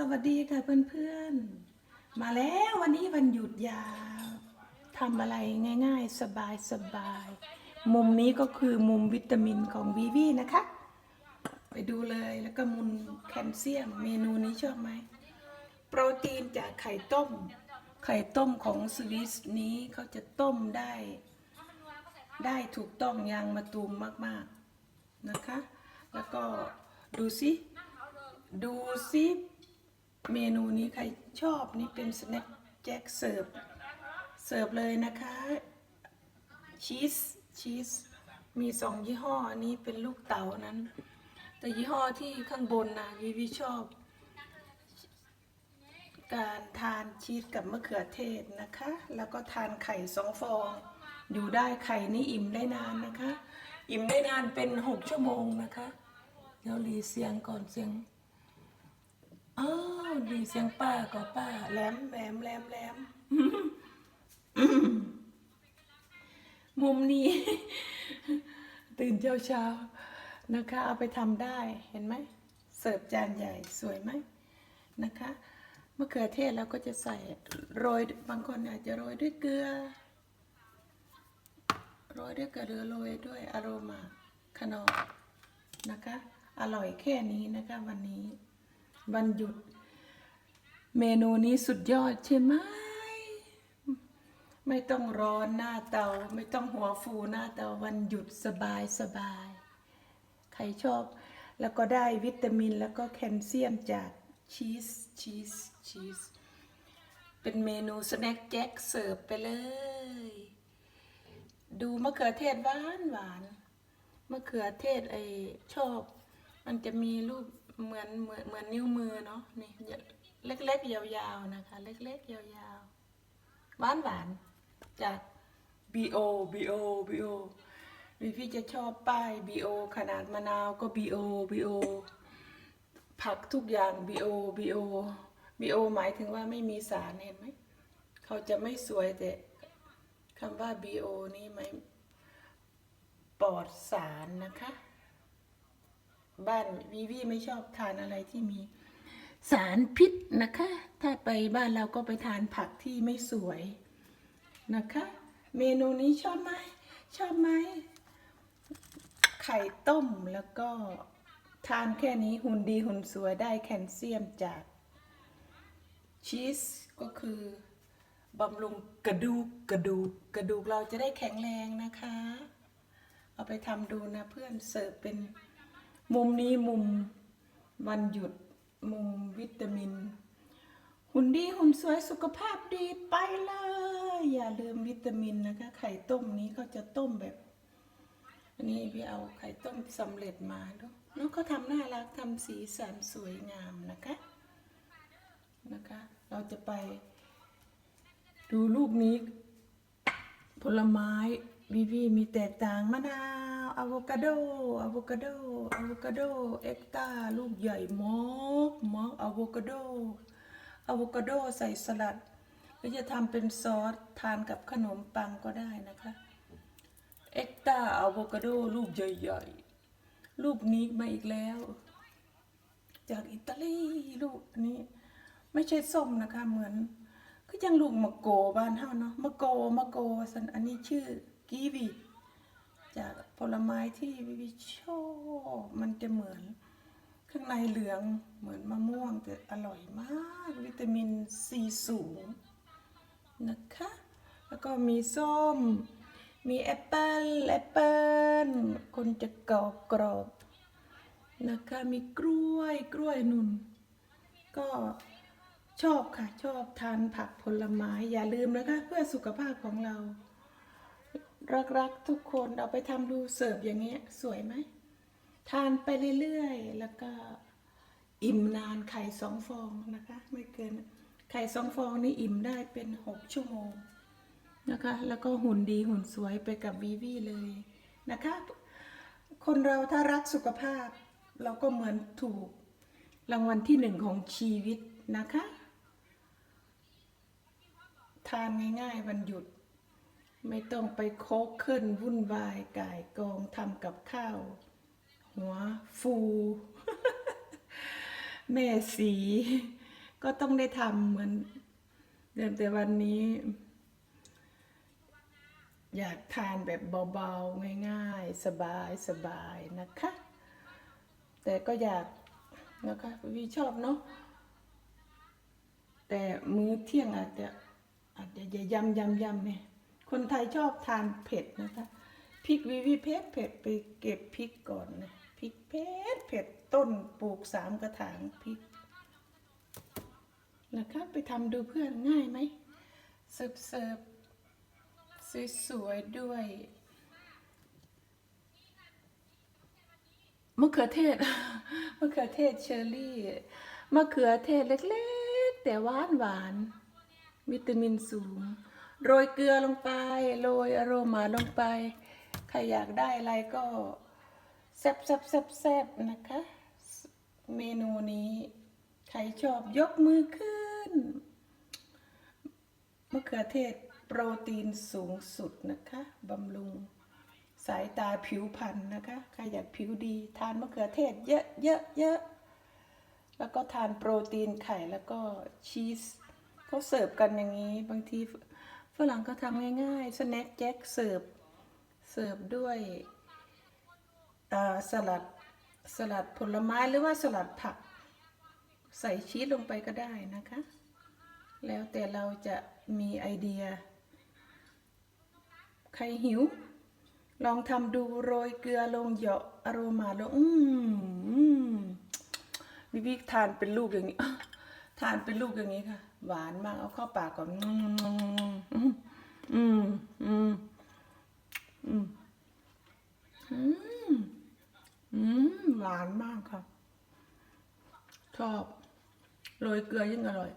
สวัสดีค่ะเพื่อนๆ มาแล้ววันนี้วันหยุดยาวทำอะไรง่ายๆ สบายๆมุมนี้ก็คือมุมวิตามินของวีวีนะคะ ไปดูเลยแล้วก็มุมแคลเซียมเมนูนี้ชอบไหม โปรตีนจากไข่ต้ม ไข่ต้มของสวิสนี้เขาจะต้มได้ ได้ถูกต้องยางมะตูมมากๆนะคะ แล้วก็ดูสิดูสิ เมนูนี้ใครชอบนี่เป็นสแน็คแจ็คเสิร์ฟเสิร์ฟเลยนะคะชีสชีสมีสองยี่ห้ออันนี้เป็นลูกเต๋านั้น แต่ยี่ห้อที่ข้างบนนะวิวิชอบ การทานชีสกับมะเขือเทศนะคะ แล้วก็ทานไข่สองฟอง อยู่ได้ไข่นี่อิ่มได้นานนะคะ อิ่มได้นานเป็นหกชั่วโมงนะคะ เดี๋ยวรีเสียงก่อนเสียง อ้าวรีเสียงป้าก็ป้าแหลมแหลมแหลมแหลมมุมนี้ ตื่นเช้าเช้าๆนะคะ เอาไปทำได้เห็นไหมเสิร์ฟจานใหญ่สวยไหมนะคะมะเขือเทศเราก็จะใส่โรยบางคนอาจจะโรยด้วยเกลือ โรยด้วยเกลือโรยด้วยอโรมาคานอร์นะคะ อร่อยแค่นี้นะคะวันนี้ วันหยุด เมนูนี้สุดยอดใช่ไหม ไม่ต้องร้อนหน้าเตา ไม่ต้องหัวฟูหน้าเตา วันหยุดสบายสบาย ใครชอบ แล้วก็ได้วิตามินแล้วก็แคลเซียมจากชีสชีสชีส เป็นเมนูสแน็คแจ็คเสิร์ฟไปเลย ดูมะเขือเทศหวานหวานมะเขือเทศไอชอบ มันจะมีรูป เหมือนเหมือนเหมือนนิ้วมือเนาะนี่เล็กๆยาวๆนะคะ เล็กๆยาวๆหวานหวานจาก BO BO BO วิพี่จะชอบป้าย BO ขนาดมะนาวก็ BO BO ผักทุกอย่าง BO BO BO หมายถึงว่าไม่มีสารเห็นไหมเขาจะไม่สวยแต่คำว่า BO นี่ไม่ปลอดสารนะคะ บ้านวีวีไม่ชอบทานอะไรที่มีสารพิษนะคะ ถ้าไปบ้านเราก็ไปทานผักที่ไม่สวยนะคะ เมนูนี้ชอบไหมชอบไหมไข่ต้มแล้วก็ทานแค่นี้หุ่นดีหุ่นสวยได้แคลเซียมจากชีสก็คือบำรุงกระดูกกระดูกกระดูกเราจะได้แข็งแรงนะคะ เอาไปทำดูนะเพื่อนเสิร์ฟเป็น มุมนี้มุมวันหยุดมุมวิตามิน หุ่นดีหุ่นสวยสุขภาพดีไปเลย อย่าลืมวิตามินนะคะ ไข่ต้มนี้เขาจะต้มแบบ อันนี้พี่เอาไข่ต้มสำเร็จมาดูน้องเขาทำน่ารักทำสีสันสวยงามนะคะนะคะ เราจะไป ดูรูปนี้ ผลไม้วิวีมีแตกต่างมะนาว อะโวคาโดอะโวคาโดอะโวคาโดเอ็กตาลูกใหญ่มากมากอะโวคาโดอะโวคาโดใส่สลัดหรือจะทำเป็นซอสทานกับขนมปังก็ได้นะคะเอ็กตาอะโวคาโดลูกใหญ่ๆลูกนี้มาอีกแล้ว จากอิตาลีลูกอันนี้ ไม่ใช่ส้มนะคะเหมือน ก็ยังลูกมะโกบ้านเฮาเนาะมะโกมะโกสันอันนี้ชื่อกีวีจาก ผลไม้ที่วิวิชอบมันจะเหมือนข้างในเหลืองเหมือนมะม่วงแต่อร่อยมากวิตามินซีสูงนะคะ แล้วก็มีส้ม มีแอปเปิลแอปเปิลคนจะกรอบกรอบนะคะมีกล้วยกล้วยนุ่น ก็ชอบค่ะ ชอบทานผักผลไม้อย่าลืมนะคะ เพื่อสุขภาพของเรา รักๆทุกคนเอาไปทำดูเสิร์ฟอย่างเงี้ยสวยไหมทานไปเรื่อยๆ แล้วก็อิ่มนานไข่สองฟองนะคะ ไม่เกิน ไข่สองฟองนี่อิ่มได้เป็นหกชั่วโมงนะคะ แล้วก็หุ่นดีหุ่นสวยไปกับวีวีเลยนะคะ คนเราถ้ารักสุขภาพ เราก็เหมือนถูกรางวัลที่หนึ่งของชีวิตนะคะ ทานง่ายๆวันหยุด ไม่ต้องไปโคกขึ้นวุ่นวายก่ายกองทำกับข้าว หัวฟู แม่สี ก็ต้องได้ทำเหมือนเดิมแต่วันนี้ อยากทานแบบเบาๆ ง่ายๆ สบายๆนะคะ แต่ก็อยากนะคะวีชอบเนาะแต่มื้อเที่ยงอาจจะอาจจะอย่ายำยำยำเนี่ย คนไทยชอบทานเผ็ดนะคะพริกวิวิเผ็ดเผ็ดไปเก็บพริกก่อนนะพริกเผ็ดเผ็ดต้นปลูกสามกระถางพริกนะคะไปทำดูเพื่อนง่ายไหมเสิร์ฟเสิร์ฟสวยๆด้วยมะเขือเทศมะเขือเทศเชอร์รี่มะเขือเทศเล็กๆ แต่หวานหวาน วิตามินสูง โรยเกลือลงไป โรยอโรมาลงไป ใครอยากได้อะไรก็แซ่บแซ่บแซ่บแซ่บนะคะ เมนูนี้ ใครชอบยกมือขึ้นมะเขือเทศโปรตีนสูงสุดนะคะบำรุงสายตาผิวพรรณนะคะ ใครอยากผิวดี ทานมะเขือเทศเยอะเยอะเยอะแล้วก็ทานโปรตีนไข่แล้วก็ชีสเขาเสิร์ฟกันอย่างนี้บางที ฝรั่งก็ทำง่ายๆสแน็คแจ็คเสิร์ฟเสิร์ฟด้วยสลัดสลัดผลไม้หรือว่าสลัดผัก ใส่ชีสลงไปก็ได้นะคะ แล้วแต่เราจะมีไอเดีย ใครหิว ลองทำดูโรยเกลือลงเหยาะอโรมาลงอืมอืมวิวิทานเป็นลูกอย่างนี้ ทานเป็นลูกอย่างนี้ค่ะ หวานมากเอาเข้าปากก่อนอืมอืมอืมอืมอืมอืมอืมหวานมากค่ะ ชอบ โร ยเกลือยิ่งอร่อย